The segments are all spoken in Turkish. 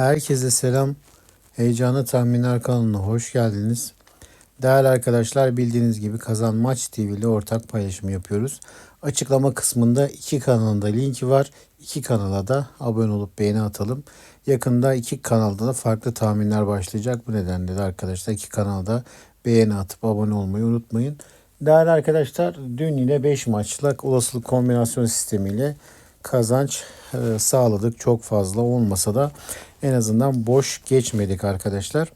Herkese selam. Heyecanlı Tahminler kanalına hoş geldiniz. Değerli arkadaşlar bildiğiniz gibi Kazan Maç TV ile ortak paylaşım yapıyoruz. Açıklama kısmında iki kanalında linki var. İki kanala da abone olup beğeni atalım. Yakında iki kanalda da farklı tahminler başlayacak. Bu nedenle de arkadaşlar iki kanalda beğeni atıp abone olmayı unutmayın. Değerli arkadaşlar dün yine 5 maçlık olasılık kombinasyon sistemiyle kazanç e, sağladık. Çok fazla olmasa da en azından boş geçmedik arkadaşlar.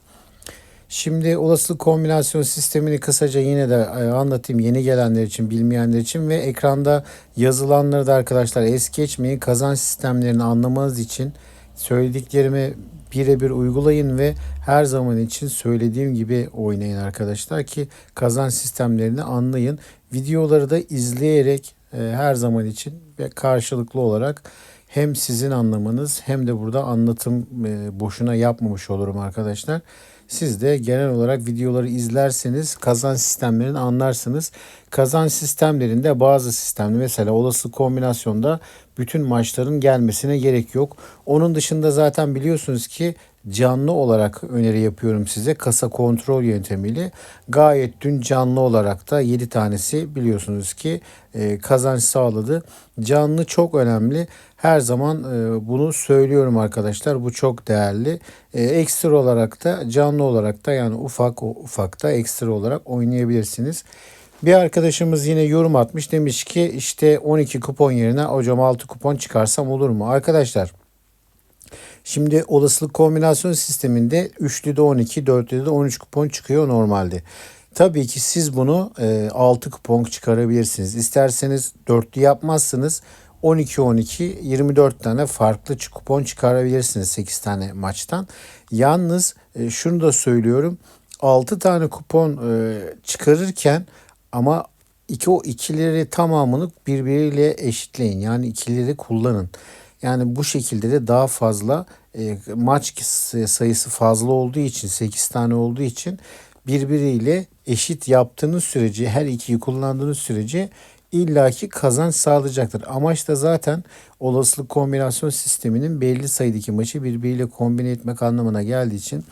Şimdi olasılık kombinasyon sistemini kısaca yine de e, anlatayım yeni gelenler için, bilmeyenler için ve ekranda yazılanları da arkadaşlar es geçmeyin. Kazanç sistemlerini anlamanız için söylediklerimi birebir uygulayın ve her zaman için söylediğim gibi oynayın arkadaşlar ki kazanç sistemlerini anlayın. Videoları da izleyerek her zaman için ve karşılıklı olarak hem sizin anlamanız hem de burada anlatım e, boşuna yapmamış olurum arkadaşlar. Siz de genel olarak videoları izlerseniz kazan sistemlerini anlarsınız. Kazan sistemlerinde bazı sistemde mesela olası kombinasyonda bütün maçların gelmesine gerek yok. Onun dışında zaten biliyorsunuz ki canlı olarak öneri yapıyorum size kasa kontrol yöntemiyle. Gayet dün canlı olarak da 7 tanesi biliyorsunuz ki e, kazanç sağladı. Canlı çok önemli. Her zaman e, bunu söylüyorum arkadaşlar. Bu çok değerli. E, ekstra olarak da canlı olarak da yani ufak ufak da ekstra olarak oynayabilirsiniz. Bir arkadaşımız yine yorum atmış. Demiş ki işte 12 kupon yerine hocam 6 kupon çıkarsam olur mu? Arkadaşlar Şimdi olasılık kombinasyon sisteminde 3'lü de 12, 4'lü de 13 kupon çıkıyor normalde. Tabii ki siz bunu e, 6 kupon çıkarabilirsiniz. İsterseniz 4'lü yapmazsınız. 12-12 24 tane farklı kupon çıkarabilirsiniz 8 tane maçtan. Yalnız e, şunu da söylüyorum. 6 tane kupon e, çıkarırken ama iki o ikileri tamamını birbiriyle eşitleyin. Yani ikileri kullanın. Yani bu şekilde de daha fazla e, maç sayısı fazla olduğu için 8 tane olduğu için birbiriyle eşit yaptığınız sürece her ikiyi kullandığınız sürece illaki kazanç sağlayacaktır. Amaç da zaten olasılık kombinasyon sisteminin belli sayıdaki maçı birbiriyle kombine etmek anlamına geldiği için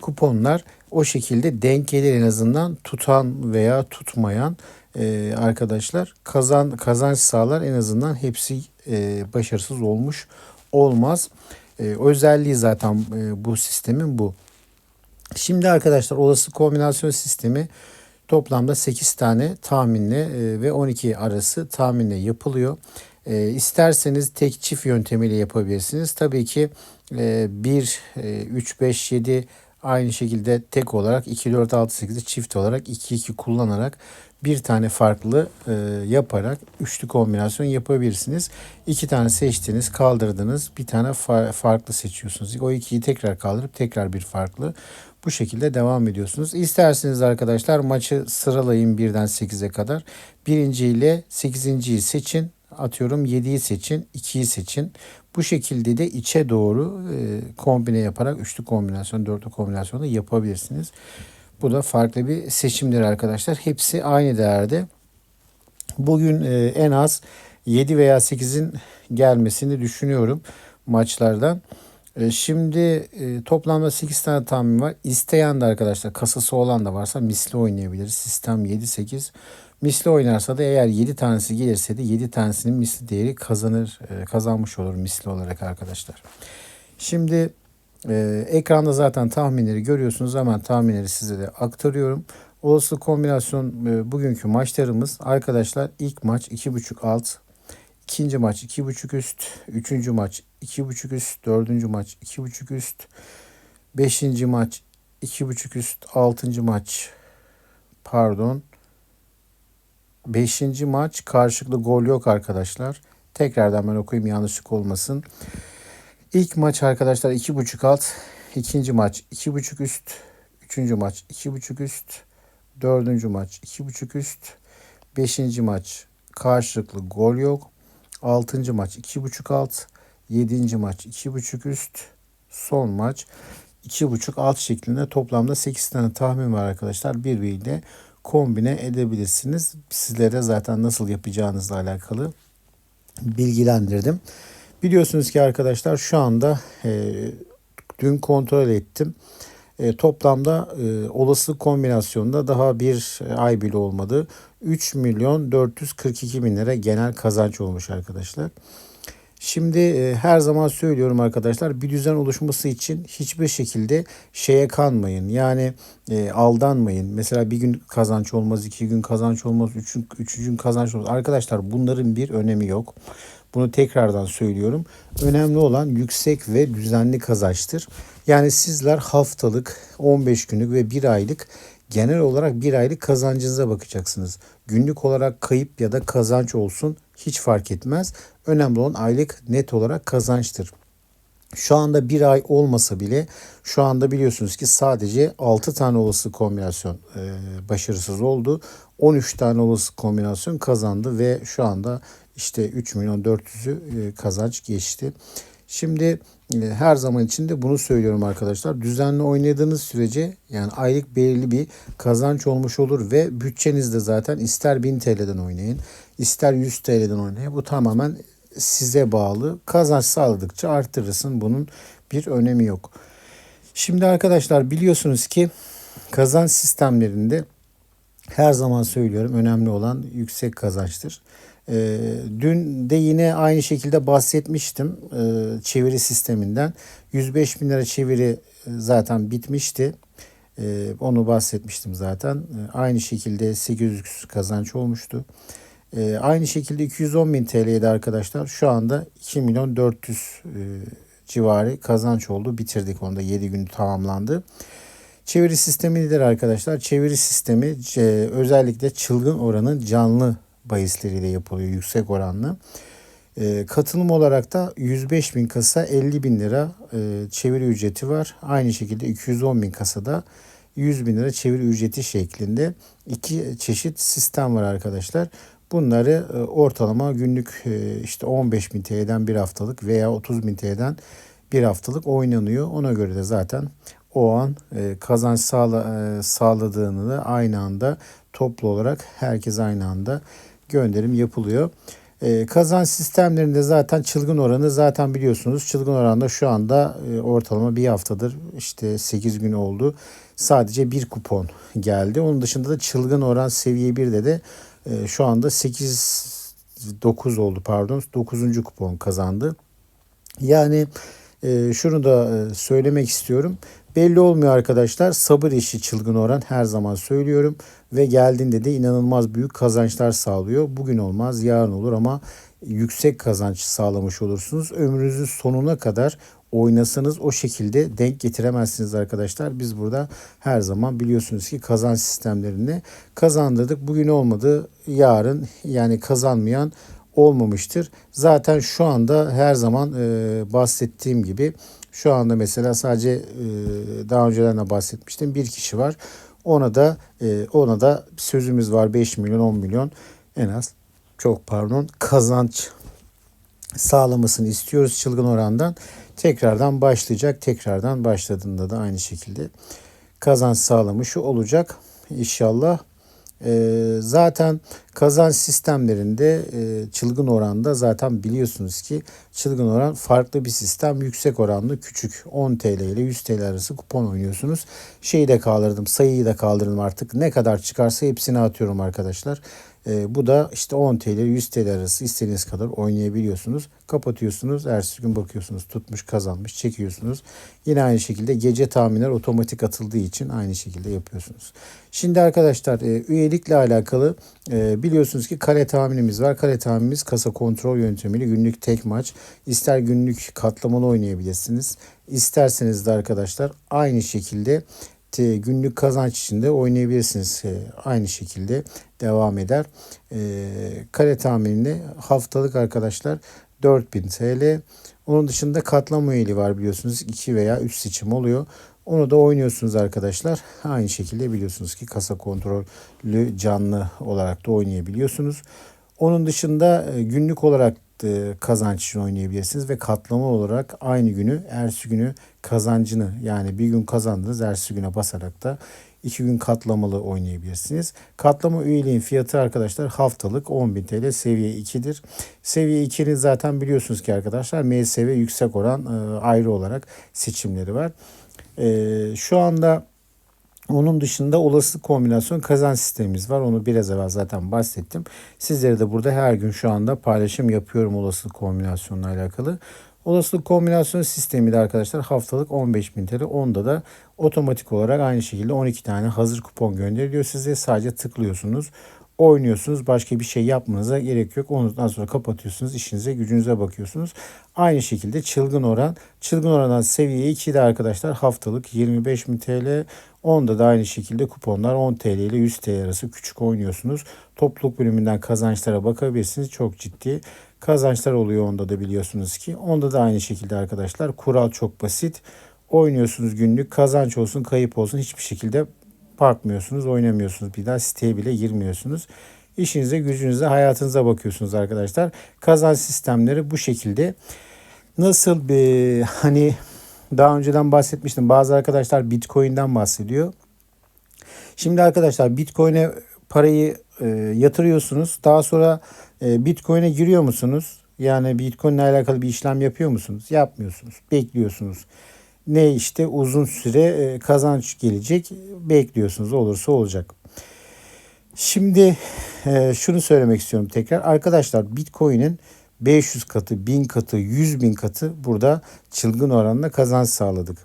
kuponlar o şekilde denk gelir en azından tutan veya tutmayan e, arkadaşlar kazan kazanç sağlar en azından hepsi e, başarısız olmuş olmaz. E, özelliği zaten e, bu sistemin bu. Şimdi arkadaşlar olası kombinasyon sistemi toplamda 8 tane tahminle e, ve 12 arası tahminle yapılıyor. E, isterseniz tek çift yöntemiyle yapabilirsiniz. Tabii ki e, 1, e, 3, 5, 7 aynı şekilde tek olarak 2, 4, 6, 8'i çift olarak 2, 2 kullanarak bir tane farklı e, yaparak üçlü kombinasyon yapabilirsiniz. İki tane seçtiniz, kaldırdınız. Bir tane fa- farklı seçiyorsunuz. O ikiyi tekrar kaldırıp tekrar bir farklı. Bu şekilde devam ediyorsunuz. İsterseniz arkadaşlar maçı sıralayın birden 8'e kadar. Birinci ile 8.yi seçin. Atıyorum 7'yi seçin, 2'yi seçin. Bu şekilde de içe doğru e, kombine yaparak üçlü kombinasyon, dörtlü kombinasyonu yapabilirsiniz. Bu da farklı bir seçimdir arkadaşlar. Hepsi aynı değerde. Bugün e, en az 7 veya 8'in gelmesini düşünüyorum maçlardan. E, şimdi e, toplamda 8 tane tahmin var. İsteyen de arkadaşlar kasası olan da varsa misli oynayabiliriz. Sistem 7-8. Misli oynarsa da eğer 7 tanesi gelirse de 7 tanesinin misli değeri kazanır, kazanmış olur misli olarak arkadaşlar. Şimdi ee, ekranda zaten tahminleri görüyorsunuz ama tahminleri size de aktarıyorum. Olası kombinasyon e, bugünkü maçlarımız arkadaşlar ilk maç 2.5 alt, ikinci maç 2.5 üst, üçüncü maç 2.5 üst, dördüncü maç 2.5 üst, beşinci maç 2.5 üst, altıncı maç pardon beşinci maç karşılıklı gol yok arkadaşlar. Tekrardan ben okuyayım yanlışlık olmasın. İlk maç arkadaşlar 2.5 alt. ikinci maç 2.5 üst. Üçüncü maç 2.5 üst. Dördüncü maç 2.5 üst. Beşinci maç karşılıklı gol yok. Altıncı maç 2.5 alt. Yedinci maç 2.5 üst. Son maç 2.5 alt şeklinde toplamda 8 tane tahmin var arkadaşlar. Birbiriyle kombine edebilirsiniz. Sizlere zaten nasıl yapacağınızla alakalı bilgilendirdim. Biliyorsunuz ki arkadaşlar şu anda e, Dün kontrol ettim. E, toplamda e, olasılık kombinasyonunda daha bir ay bile olmadı. 3 milyon 442 bin lira genel kazanç olmuş arkadaşlar. Şimdi e, her zaman söylüyorum arkadaşlar bir düzen oluşması için hiçbir şekilde şeye kanmayın. Yani e, aldanmayın. Mesela bir gün kazanç olmaz, iki gün kazanç olmaz, üç, üçüncü gün kazanç olmaz. Arkadaşlar bunların bir önemi yok. Bunu tekrardan söylüyorum. Önemli olan yüksek ve düzenli kazançtır. Yani sizler haftalık, 15 günlük ve bir aylık genel olarak bir aylık kazancınıza bakacaksınız. Günlük olarak kayıp ya da kazanç olsun hiç fark etmez. Önemli olan aylık net olarak kazançtır. Şu anda bir ay olmasa bile şu anda biliyorsunuz ki sadece 6 tane olası kombinasyon e, başarısız oldu. 13 tane olası kombinasyon kazandı ve şu anda işte 3 milyon 400'ü e, kazanç geçti. Şimdi e, her zaman için de bunu söylüyorum arkadaşlar. Düzenli oynadığınız sürece yani aylık belirli bir kazanç olmuş olur ve bütçenizde zaten ister 1000 TL'den oynayın, ister 100 TL'den oynayın. Bu tamamen size bağlı. Kazanç sağladıkça arttırırsın. Bunun bir önemi yok. Şimdi arkadaşlar biliyorsunuz ki kazanç sistemlerinde her zaman söylüyorum önemli olan yüksek kazançtır. E, dün de yine aynı şekilde bahsetmiştim e, çeviri sisteminden. 105 bin lira çeviri e, zaten bitmişti. E, onu bahsetmiştim zaten. E, aynı şekilde 800 kazanç olmuştu. E, aynı şekilde 210 bin TL'ydi arkadaşlar. Şu anda 2 milyon 400 e, civarı kazanç oldu. Bitirdik onda 7 gün tamamlandı. Çeviri sistemi nedir arkadaşlar? Çeviri sistemi e, özellikle çılgın oranın canlı bahisleriyle yapılıyor yüksek oranlı. E, katılım olarak da 105 bin kasa 50 bin lira e, çeviri ücreti var. Aynı şekilde 210 bin kasada 100 bin lira çeviri ücreti şeklinde iki çeşit sistem var arkadaşlar. Bunları e, ortalama günlük e, işte 15 bin TL'den bir haftalık veya 30 bin TL'den bir haftalık oynanıyor. Ona göre de zaten o an e, kazanç sağla, sağladığını da aynı anda toplu olarak herkes aynı anda gönderim yapılıyor. kazanç sistemlerinde zaten çılgın oranı zaten biliyorsunuz. Çılgın oranda şu anda ortalama bir haftadır işte 8 gün oldu. Sadece bir kupon geldi. Onun dışında da çılgın oran seviye 1'de de e, şu anda 8 9 oldu pardon 9. kupon kazandı. Yani e, şunu da e, söylemek istiyorum. Belli olmuyor arkadaşlar. Sabır işi çılgın oran her zaman söylüyorum ve geldiğinde de inanılmaz büyük kazançlar sağlıyor. Bugün olmaz, yarın olur ama yüksek kazanç sağlamış olursunuz. Ömrünüzün sonuna kadar oynasanız o şekilde denk getiremezsiniz arkadaşlar. Biz burada her zaman biliyorsunuz ki kazanç sistemlerini kazandırdık. Bugün olmadı yarın yani kazanmayan olmamıştır. Zaten şu anda her zaman e, bahsettiğim gibi şu anda mesela sadece e, daha önceden de bahsetmiştim bir kişi var. Ona da e, ona da sözümüz var 5 milyon 10 milyon en az çok pardon kazanç sağlamasını istiyoruz çılgın orandan. Tekrardan başlayacak. Tekrardan başladığında da aynı şekilde kazanç sağlamış olacak inşallah. E, zaten kazanç sistemlerinde e, çılgın oranda zaten biliyorsunuz ki çılgın oran farklı bir sistem. Yüksek oranlı küçük 10 TL ile 100 TL arası kupon oynuyorsunuz. Şeyi de kaldırdım sayıyı da kaldırdım artık. Ne kadar çıkarsa hepsini atıyorum arkadaşlar. E, bu da işte 10 TL 100 TL arası istediğiniz kadar oynayabiliyorsunuz. Kapatıyorsunuz. Ertesi gün bakıyorsunuz tutmuş kazanmış çekiyorsunuz. Yine aynı şekilde gece tahminler otomatik atıldığı için aynı şekilde yapıyorsunuz. Şimdi arkadaşlar e, üyelikle alakalı e, biliyorsunuz ki kare tahminimiz var. Kare tahminimiz kasa kontrol yöntemiyle günlük tek maç. İster günlük katlamalı oynayabilirsiniz. İsterseniz de arkadaşlar aynı şekilde günlük kazanç içinde oynayabilirsiniz. E, aynı şekilde devam eder. E, kare tahminini haftalık arkadaşlar 4000 TL. Onun dışında katlama üyeliği var biliyorsunuz. 2 veya 3 seçim oluyor. Onu da oynuyorsunuz arkadaşlar. Aynı şekilde biliyorsunuz ki kasa kontrollü canlı olarak da oynayabiliyorsunuz. Onun dışında e, günlük olarak kazanç için oynayabilirsiniz ve katlama olarak aynı günü ertesi günü kazancını yani bir gün kazandınız ertesi güne basarak da iki gün katlamalı oynayabilirsiniz. Katlama üyeliğin fiyatı arkadaşlar haftalık 10.000 TL seviye 2'dir. Seviye 2'nin zaten biliyorsunuz ki arkadaşlar MSV yüksek oran e, ayrı olarak seçimleri var. E, şu anda onun dışında olası kombinasyon kazan sistemimiz var. Onu biraz evvel zaten bahsettim. Sizlere de burada her gün şu anda paylaşım yapıyorum olası kombinasyonla alakalı. Olasılık kombinasyon sistemi de arkadaşlar haftalık 15.000 TL. Onda da otomatik olarak aynı şekilde 12 tane hazır kupon gönderiliyor size. Sadece tıklıyorsunuz oynuyorsunuz. Başka bir şey yapmanıza gerek yok. Ondan sonra kapatıyorsunuz. işinize gücünüze bakıyorsunuz. Aynı şekilde çılgın oran. Çılgın orandan seviye 2'de arkadaşlar haftalık 25 bin TL. Onda da aynı şekilde kuponlar 10 TL ile 100 TL arası küçük oynuyorsunuz. Topluluk bölümünden kazançlara bakabilirsiniz. Çok ciddi kazançlar oluyor onda da biliyorsunuz ki. Onda da aynı şekilde arkadaşlar kural çok basit. Oynuyorsunuz günlük kazanç olsun kayıp olsun hiçbir şekilde bakmıyorsunuz, oynamıyorsunuz. Bir daha siteye bile girmiyorsunuz. İşinize, gücünüze, hayatınıza bakıyorsunuz arkadaşlar. Kazanç sistemleri bu şekilde. Nasıl bir hani daha önceden bahsetmiştim. Bazı arkadaşlar Bitcoin'den bahsediyor. Şimdi arkadaşlar Bitcoin'e parayı e, yatırıyorsunuz. Daha sonra e, Bitcoin'e giriyor musunuz? Yani Bitcoin ile alakalı bir işlem yapıyor musunuz? Yapmıyorsunuz. Bekliyorsunuz ne işte uzun süre e, kazanç gelecek bekliyorsunuz olursa olacak. Şimdi e, şunu söylemek istiyorum tekrar. Arkadaşlar Bitcoin'in 500 katı, 1000 katı, 100 bin katı burada çılgın oranla kazanç sağladık.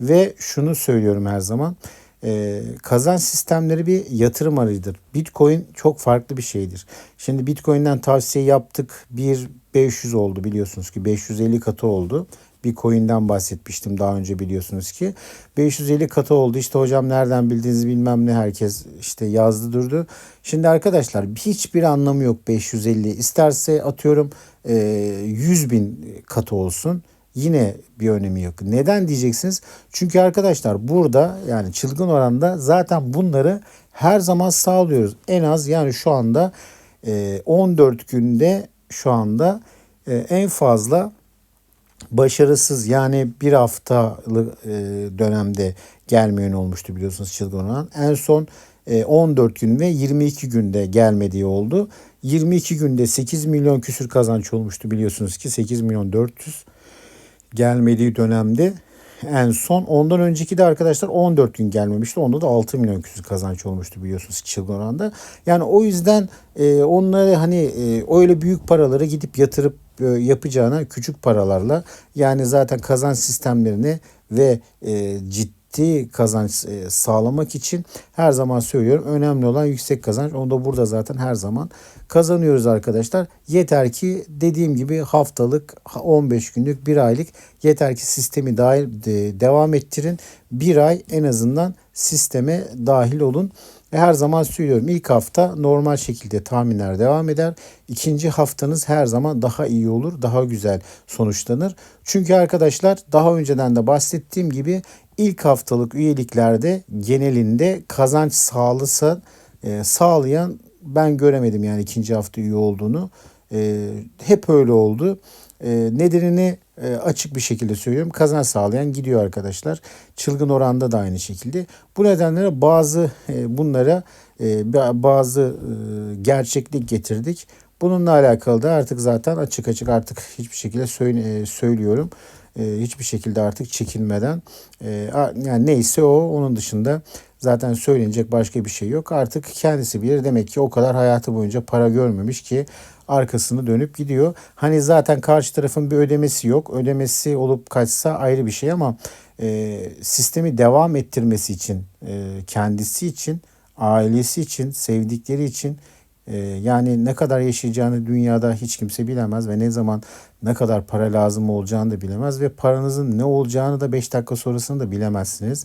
Ve şunu söylüyorum her zaman. E, kazanç sistemleri bir yatırım aracıdır. Bitcoin çok farklı bir şeydir. Şimdi Bitcoin'den tavsiye yaptık. Bir 500 oldu biliyorsunuz ki 550 katı oldu bir coin'den bahsetmiştim daha önce biliyorsunuz ki. 550 katı oldu işte hocam nereden bildiğinizi bilmem ne herkes işte yazdı durdu. Şimdi arkadaşlar hiçbir anlamı yok 550 isterse atıyorum 100 bin katı olsun yine bir önemi yok. Neden diyeceksiniz? Çünkü arkadaşlar burada yani çılgın oranda zaten bunları her zaman sağlıyoruz. En az yani şu anda 14 günde şu anda en fazla başarısız yani bir haftalık e, dönemde gelmeyen olmuştu biliyorsunuz çılgın olan. En son 14 e, gün ve 22 günde gelmediği oldu. 22 günde 8 milyon küsür kazanç olmuştu biliyorsunuz ki 8 milyon 400 gelmediği dönemde en son ondan önceki de arkadaşlar 14 gün gelmemişti. Onda da 6 milyon küsur kazanç olmuştu biliyorsunuz çılgın oranda. Yani o yüzden e, onları hani e, öyle büyük paraları gidip yatırıp yapacağına küçük paralarla yani zaten kazanç sistemlerini ve e, ciddi kazanç e, sağlamak için her zaman söylüyorum önemli olan yüksek kazanç. Onu da burada zaten her zaman kazanıyoruz arkadaşlar. Yeter ki dediğim gibi haftalık 15 günlük bir aylık yeter ki sistemi dahil devam ettirin. Bir ay en azından sisteme dahil olun. Her zaman söylüyorum ilk hafta normal şekilde tahminler devam eder. İkinci haftanız her zaman daha iyi olur, daha güzel sonuçlanır. Çünkü arkadaşlar daha önceden de bahsettiğim gibi ilk haftalık üyeliklerde genelinde kazanç sağlısa e, sağlayan ben göremedim yani ikinci hafta üye olduğunu. E, hep öyle oldu. E, nedenini e, açık bir şekilde söylüyorum. Kazanç sağlayan gidiyor arkadaşlar. Çılgın oranda da aynı şekilde. Bu nedenle bazı e, bunlara e, bazı e, gerçeklik getirdik. Bununla alakalı da artık zaten açık açık artık hiçbir şekilde söyle, e, söylüyorum. E, hiçbir şekilde artık çekinmeden e, yani neyse o onun dışında zaten söylenecek başka bir şey yok. Artık kendisi bilir demek ki o kadar hayatı boyunca para görmemiş ki arkasını dönüp gidiyor. Hani zaten karşı tarafın bir ödemesi yok. Ödemesi olup kaçsa ayrı bir şey ama e, sistemi devam ettirmesi için e, kendisi için ailesi için sevdikleri için e, yani ne kadar yaşayacağını dünyada hiç kimse bilemez ve ne zaman ne kadar para lazım olacağını da bilemez ve paranızın ne olacağını da 5 dakika sonrasını da bilemezsiniz.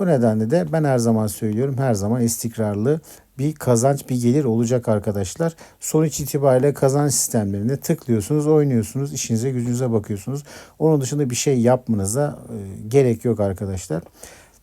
Bu nedenle de ben her zaman söylüyorum her zaman istikrarlı bir kazanç bir gelir olacak arkadaşlar. Sonuç itibariyle kazanç sistemlerine tıklıyorsunuz, oynuyorsunuz, işinize gücünüze bakıyorsunuz. Onun dışında bir şey yapmanıza e, gerek yok arkadaşlar.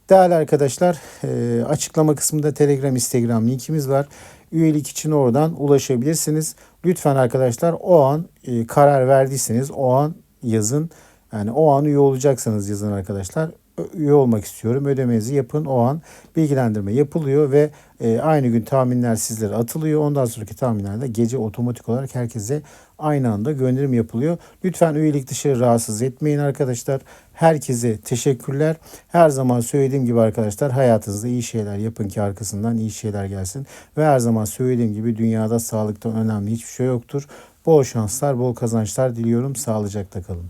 Değerli arkadaşlar e, açıklama kısmında Telegram, Instagram linkimiz var. Üyelik için oradan ulaşabilirsiniz. Lütfen arkadaşlar o an e, karar verdiyseniz o an yazın. Yani o an üye olacaksanız yazın arkadaşlar. Üye olmak istiyorum. Ödemenizi yapın. O an bilgilendirme yapılıyor ve e, aynı gün tahminler sizlere atılıyor. Ondan sonraki tahminlerde gece otomatik olarak herkese aynı anda gönderim yapılıyor. Lütfen üyelik dışı rahatsız etmeyin arkadaşlar. Herkese teşekkürler. Her zaman söylediğim gibi arkadaşlar hayatınızda iyi şeyler yapın ki arkasından iyi şeyler gelsin. Ve her zaman söylediğim gibi dünyada sağlıktan önemli hiçbir şey yoktur. Bol şanslar, bol kazançlar diliyorum. Sağlıcakla kalın.